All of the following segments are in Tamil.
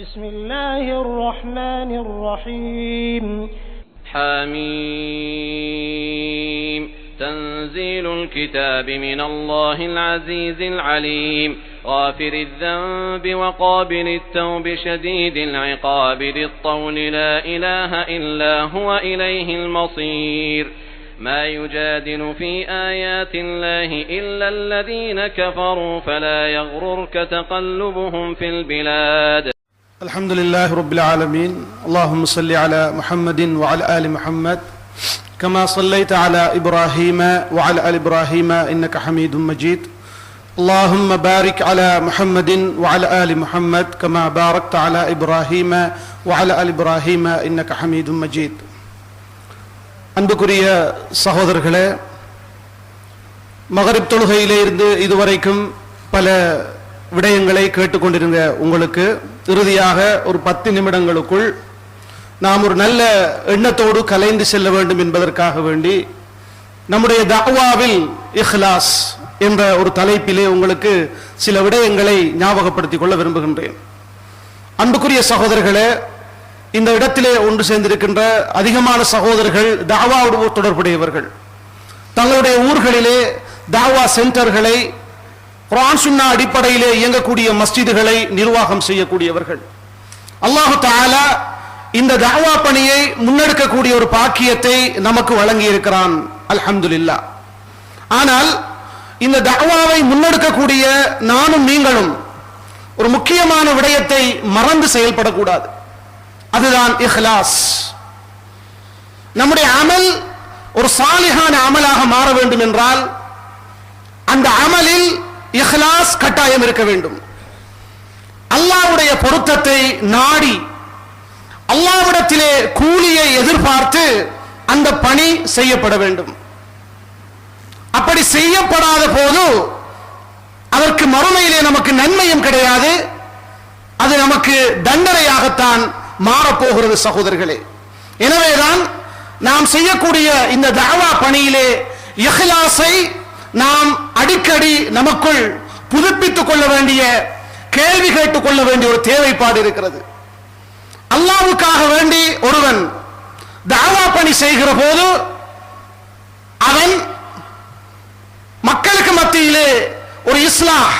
بسم الله الرحمن الرحيم. حميم. تنزيل الكتاب من الله العزيز العليم. غافر الذنب وقابل التوب شديد العقاب ذي الطول لا إله إلا هو إليه المصير. ما يجادل في آيات الله إلا الذين كفروا فلا يغررك تقلبهم في البلاد. الحمد لله رب العالمين اللهم صل على محمد وعلى آل محمد كما صليت على إبراهيم وعلى آل إبراهيم إنك حميد مجيد اللهم بارك على محمد وعلى آل محمد كما باركت على إبراهيم وعلى آل إبراهيم إنك حميد مجيد அன்புக்குரிய சகோதரர்களே மகரிப் தொழுகையிலே இருந்து இதுவரைக்கும் பல விடயங்களை கேட்டுக்கொண்டிருந்த உங்களுக்கு இறுதியாக ஒரு பத்து நிமிடங்களுக்குள் நாம் ஒரு நல்ல எண்ணத்தோடு கலைந்து செல்ல வேண்டும் என்பதற்காக வேண்டி நம்முடைய தஅவாவில் இஹ்லாஸ் என்ற ஒரு தலைப்பிலே உங்களுக்கு சில விடயங்களை ஞாபகப்படுத்திக் கொள்ள விரும்புகின்றேன். அன்புக்குரிய சகோதரர்களே இந்த இடத்திலே ஒன்று சேர்ந்திருக்கின்ற அதிகமான சகோதரர்கள் தாவாவோடு தொடர்புடையவர்கள். தங்களுடைய ஊர்களிலே தாவா சென்டர்களை குரான் சுன்னா அடிப்படையிலே இயங்கக்கூடிய மஸ்ஜிதுகளை நிர்வாகம் செய்யக்கூடியவர்கள். அல்லாஹு தாலா இந்த தாவா பணியை முன்னெடுக்கக்கூடிய ஒரு பாக்கியத்தை நமக்கு வழங்கி இருக்கிறான் அல்ஹம்துலில்லாஹ் ஆனால் இந்த தாவாவை முன்னெடுக்கக்கூடிய நானும் நீங்களும் ஒரு முக்கியமான விடயத்தை மறந்து செயல்படக்கூடாது. அதுதான் இஹ்லாஸ். நம்முடைய அமல் ஒரு சாலிகான அமலாக மாற வேண்டும் என்றால் அந்த அமலில் இஹ்லாஸ் கட்டாயம் இருக்க வேண்டும். அல்லாவுடைய பொருத்தத்தை நாடி அல்லாவிடத்திலே கூலியை எதிர்பார்த்து அந்த பணி செய்யப்பட வேண்டும். அப்படி செய்யப்படாத போது அதற்கு மறுமையிலே நமக்கு நன்மையும் கிடையாது. அது நமக்கு தண்டனையாகத்தான் மாறப்போகிறது சகோதரர்களே. எனவேதான் நாம் செய்யக்கூடிய இந்த தாவா பணியிலே இஹ்லாஸை நாம் அடிக்கடி நமக்குள் புதுப்பித்துக் கொள்ள வேண்டிய கேள்வி கேட்டுக் கொள்ள வேண்டிய ஒரு தேவைப்பாடு இருக்கிறது. அல்லாவுக்காக வேண்டி ஒருவன் தாவா பணி செய்கிற போது அவன் மக்களுக்கு மத்தியிலே ஒரு இஸ்லாம்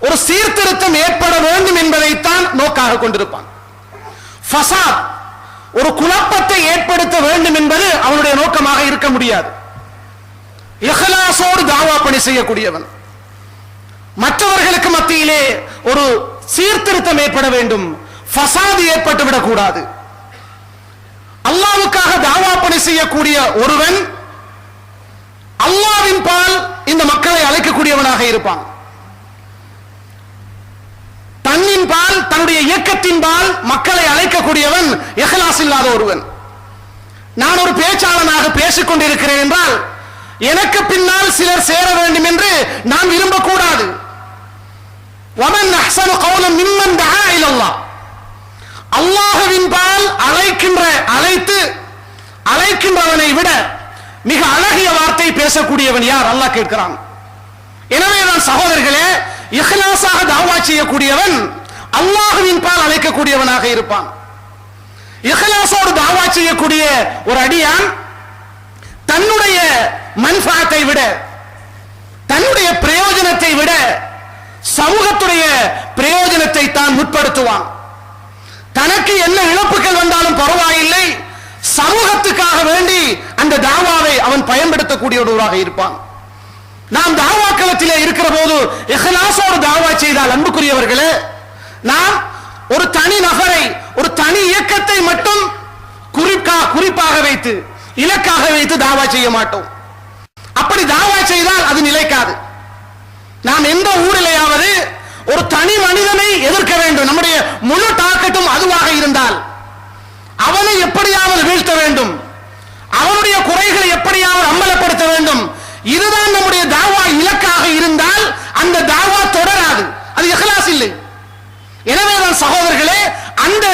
ஒரு சீர்திருத்தம் ஏற்பட வேண்டும் என்பதைத்தான் நோக்காக கொண்டிருப்பான். ஃபசாத் ஒரு குழப்பத்தை ஏற்படுத்த வேண்டும் என்பது அவனுடைய நோக்கமாக இருக்க முடியாது. இஹலாசோடு தாவா பணி செய்யக்கூடியவன். மற்றவர்களுக்கு மத்தியிலே ஒரு சீர்திருத்தம் ஏற்பட வேண்டும். ஃபசாது ஏற்பட்டு விடக்கூடாது. அல்லாவுக்காக தாவா பணி செய்யக்கூடிய ஒருவன் அல்லாவின் பால் இந்த மக்களை அழைக்கக்கூடியவனாக இருப்பான். தன்னின் பால் தன்னுடைய இயக்கத்தின் பால் மக்களை அழைக்கக்கூடியவன் எஹலாஸ் இல்லாத ஒருவன். நான் ஒரு பேச்சாளனாக பேசிக் கொண்டிருக்கிறேன் என்றால் எனக்கு பின்னால் சிலர் சேர வேண்டும் என்று நான் விரும்பக்கூடாது. வமன் அஹ்சனு கௌலம் மிம்மன் தஆ இலல்லாஹ் அல்லாஹ்வின் பால் அழைக்கின்ற அழைத்து அழைக்கின்றவனை விட மிக அழகிய வார்த்தை பேசக்கூடியவன் யார்? அல்லாஹ் கேட்கிறான். எனவே நான் சகோதரர்களே இஹ்லாஸாக தாவா செய்யக்கூடியவன் அல்லாஹுவின் பால் அழைக்கக்கூடியவனாக இருப்பான். இஹ்லாஸோடு தாவா செய்யக்கூடிய ஒரு அடியான் தன்னுடைய மன்ஃபாத்தை விட தன்னுடைய பிரயோஜனத்தை விட சமூகத்துடைய பிரயோஜனத்தை தான் முற்படுத்துவான். தனக்கு என்ன இழப்புகள் வந்தாலும் பரவாயில்லை சமூகத்துக்காக வேண்டி அந்த தாவாவை அவன் பயன்படுத்தக்கூடியவராக இருப்பான். நாம் தாவா களத்திலே இருக்கிற போது இஹ்லாஸோடு தாவா செய்தால் அன்புக்குரியவர்களே நாம் ஒரு தனி நபரை ஒரு தனி இயக்கத்தை மட்டும் குறிப்பா குறிப்பாக வைத்து இலக்காக வைத்து தாவா செய்ய மாட்டோம். அப்படி தாவா செய்தால் அது நிலைக்காது. நாம் எந்த ஊரிலேயாவது ஒரு தனி மனிதனை எதிர்க்க வேண்டும். நம்முடைய முழு டார்கெட்டும் அதுவாக இருந்தால் அவனை எப்படியாவது வீழ்த்த வேண்டும். அவனுடைய குறைகளை எப்படியாவது அம்பலப்படுத்த வேண்டும். இதுதான் நம்முடைய தாவா இலக்காக இருந்தால் அந்த தாவா தொடராது. அது இஹ்லாஸ் இல்லை. எனவேதான் சகோதரர்களே அந்த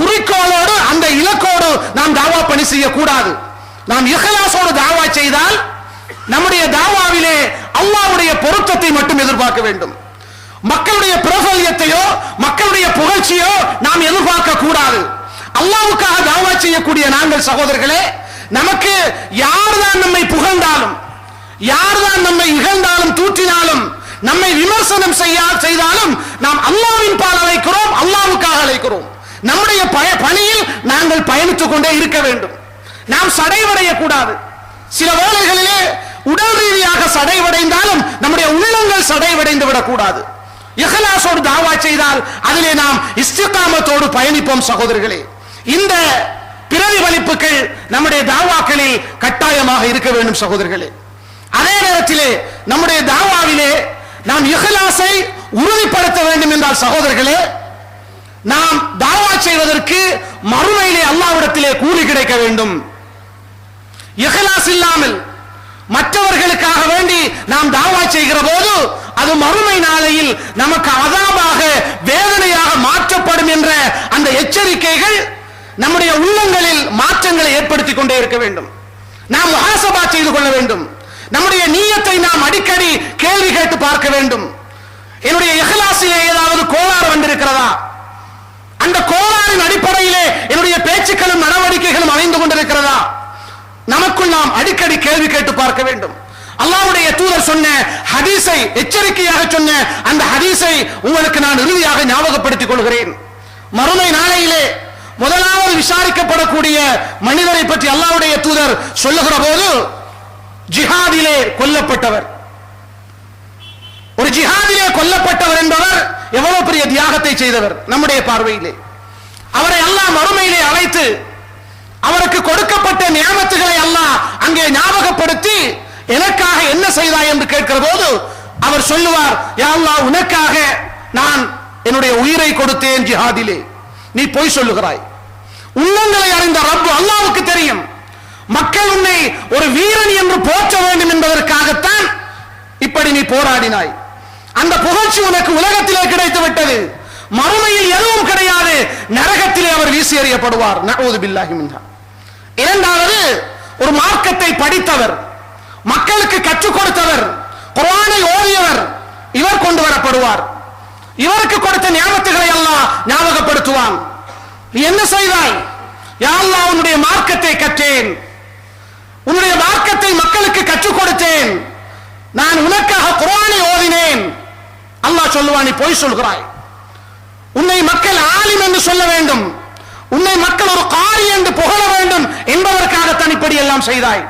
குறிக்கோளோடு அந்த இலக்கோடு நாம் தாவா பணி செய்யக்கூடாது. நாம் இஹ்லாஸோடு தாவா செய்தால் நம்முடைய தாவாவிலே அல்லாஹ்வுடைய பொருத்தத்தை மட்டும் எதிர்பார்க்க வேண்டும். மக்களுடைய பிரபல்யத்தையோ மக்களுடைய புகழ்ச்சியோ நாம் கூடாது. அல்லாவுக்காக தாவா செய்யக்கூடிய நாங்கள் சகோதரர்களே நமக்கு யார்தான் நம்மை புகழ்ந்தாலும் யார்தான் நம்மை இகழ்ந்தாலும் தூற்றினாலும் நம்மை விமர்சனம் செய்ய செய்தாலும் நாம் அல்லாவின் பால் அழைக்கிறோம் அல்லாவுக்காக அழைக்கிறோம். நம்முடைய பய- பணியில் நாங்கள் பயணித்துக் கொண்டே இருக்க வேண்டும். நாம் சடைவடைய கூடாது. சில வேளைகளிலே உடல் ரீதியாக சடைவடைந்தாலும் நம்முடைய உள்ளங்கள் சடைவடைந்து விடக்கூடாது. இஹலாசோடு தாவா செய்தால் அதிலே நாம் இஸ்திகாமத்தோடு பயணிப்போம் சகோதரர்களே. இந்த பிரதிபலிப்புகள் நம்முடைய தாவாக்களில் கட்டாயமாக இருக்க வேண்டும் சகோதரர்களே. அதே நேரத்திலே நம்முடைய தாவாவிலே நாம் இஹலாசை உறுதிப்படுத்த வேண்டும் என்றால் சகோதரர்களே நாம் தாவா செய்வதற்கு மறுமையிலே அல்லாவிடத்திலே கூலி கிடைக்க வேண்டும். இஹலாஸ் இல்லாமல் மற்றவர்களுக்காக வேண்டி நாம் தாவா செய்கிற போது அது மறுமை நாளையில் நமக்கு அதாபாக வேதனையாக மாற்றப்படும் என்ற அந்த எச்சரிக்கைகள் நம்முடைய உள்ளங்களில் மாற்றங்களை ஏற்படுத்திக் கொண்டே இருக்க வேண்டும். நாம் மகாசபா செய்து கொள்ள வேண்டும். நம்முடைய நீயத்தை நாம் அடிக்கடி கேள்வி கேட்டு பார்க்க வேண்டும். என்னுடைய இஹ்லாஸிலே ஏதாவது கோளாறு வந்திருக்கிறதா? அந்த கோளாறின் அடிப்படையிலே என்னுடைய பேச்சுக்களும் நடவடிக்கைகளும் அமைந்து கொண்டிருக்கிறதா? நமக்குள் நாம் அடிக்கடி கேள்வி கேட்டு பார்க்க வேண்டும். அல்லாவுடைய தூதர் சொன்ன ஹதீஸை எச்சரிக்கையாக சொன்ன அந்த ஹதீஸை உங்களுக்கு நான் இறுதியாக ஞாபகப்படுத்திக் கொள்கிறேன். மறுமை நாளையிலே முதலாவது விசாரிக்கப்படக்கூடிய மனிதரை பற்றி அல்லாவுடைய தூதர் சொல்லுகிற போது ஜிஹாதிலே கொல்லப்பட்டவர். ஒரு ஜிஹாதிலே கொல்லப்பட்டவர் என்பவர் எவ்வளவு பெரிய தியாகத்தை செய்தவர்? நம்முடைய பார்வையிலே. அவரை அல்லாஹ் மறுமையிலே அழைத்து அவருக்கு கொடுக்கப்பட்ட நியமத்துகளை அல்லாஹ் அங்கே ஞாபகப்படுத்தி எனக்காக என்ன செய்தாய் என்று கேட்கிற போது அவர் சொல்லுவார் யாழ்லா உனக்காக நான் என்னுடைய உயிரை கொடுத்தேன் ஜிஹாதிலே. நீ பொய் சொல்லுகிறாய். உள்ளங்களை அறிந்த ரப்பு அல்லாவுக்கு தெரியும். மக்கள் உன்னை ஒரு வீரன் என்று போற்ற வேண்டும் என்பதற்காகத்தான் இப்படி நீ போராடினாய். அந்த புகழ்ச்சி உனக்கு உலகத்திலே கிடைத்து விட்டது மறுமையில் எதுவும் கிடையாது. நரகத்திலே அவர் வீசி எறியப்படுவார் இரண்டாவது ஒரு மார்க்கத்தை படித்தவர். மக்களுக்கு கற்றுக் கொடுத்தவர். குரானை ஓதியவர். இவர் கொண்டு வரப்படுவார். இவருக்கு கொடுத்த ஞாபகத்துகளை எல்லாம் ஞாபகப்படுத்துவான். நீ என்ன செய்தாய்? யாழ்லா உன்னுடைய மார்க்கத்தை கற்றேன். உன்னுடைய மார்க்கத்தை மக்களுக்கு கற்றுக் கொடுத்தேன். நான் உனக்காக குரானை ஓதினேன். அல்லாஹ் சொல்லுவான் நீ பொய் சொல்கிறாய். உன்னை மக்கள் ஆலிம் என்று சொல்ல வேண்டும். உன்னை மக்கள் ஒரு காரி என்று புகழ வேண்டும் என்பதற்காக தனிப்படி எல்லாம் செய்தாய்.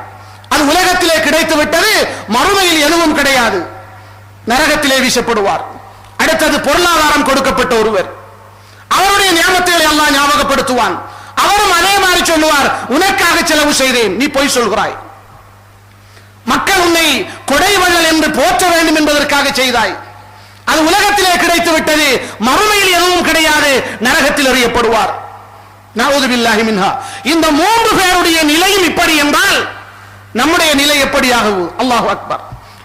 அது உலகத்திலே கிடைத்து விட்டது மறுமையில் எதுவும் கிடையாது. நரகத்திலே வீசப்படுவார். அடுத்தது பொருளாதாரம் கொடுக்கப்பட்ட ஒருவர். அவருடைய ஞாபகத்தை எல்லாம் ஞாபகப்படுத்துவான். அவரும் அதே மாதிரி சொல்லுவார் உனக்காக செலவு செய்தேன் நீ பொய் சொல்கிறாய். மக்கள் உன்னை கொடைவள்ளல் என்று போற்ற வேண்டும் என்பதற்காக செய்தாய். அது உலகத்திலே கிடைத்து விட்டது. மறுமையில் எதுவும் கிடையாது. நரகத்தில் அறியப்படுவார். இந்த மூன்று பேருடைய நிலையும் இப்படி என்றால் நம்முடைய நிலை எப்படியாகும் அல்லாஹ் அக்பர்.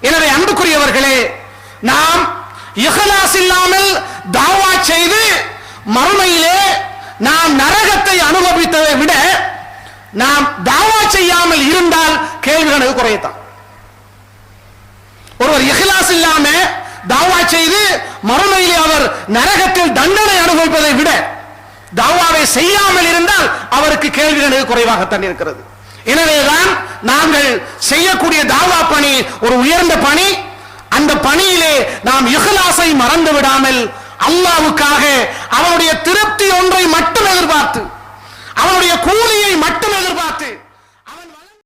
எனவே அன்புக்குரியவர்களே நாம் இஹலாஸ் இல்லாமல் தாவா செய்து மறுமையிலே நாம் நரகத்தை அனுபவித்ததை விட நாம் தாவா செய்யாமல் இருந்தால் கேள்விகள் குறையத்தான். ஒருவர் இஹலாஸ் இல்லாமல் தாவா செய்து மறுமையிலே அவர் நரகத்தில் தண்டனை அனுபவிப்பதை விட தாவாவை செய்யாமல் இருந்தால் அவருக்கு கேள்விகள் குறைவாகத்தான் இருக்கிறது. எனவேதான் நாங்கள் செய்யக்கூடிய தாவா பணி ஒரு உயர்ந்த பணி. அந்த பணியிலே நாம் இஹ்லாசை மறந்து விடாமல் அல்லாவுக்காக அவனுடைய திருப்தி ஒன்றை மட்டும் எதிர்பார்த்து அவனுடைய கூலியை மட்டும் எதிர்பார்த்து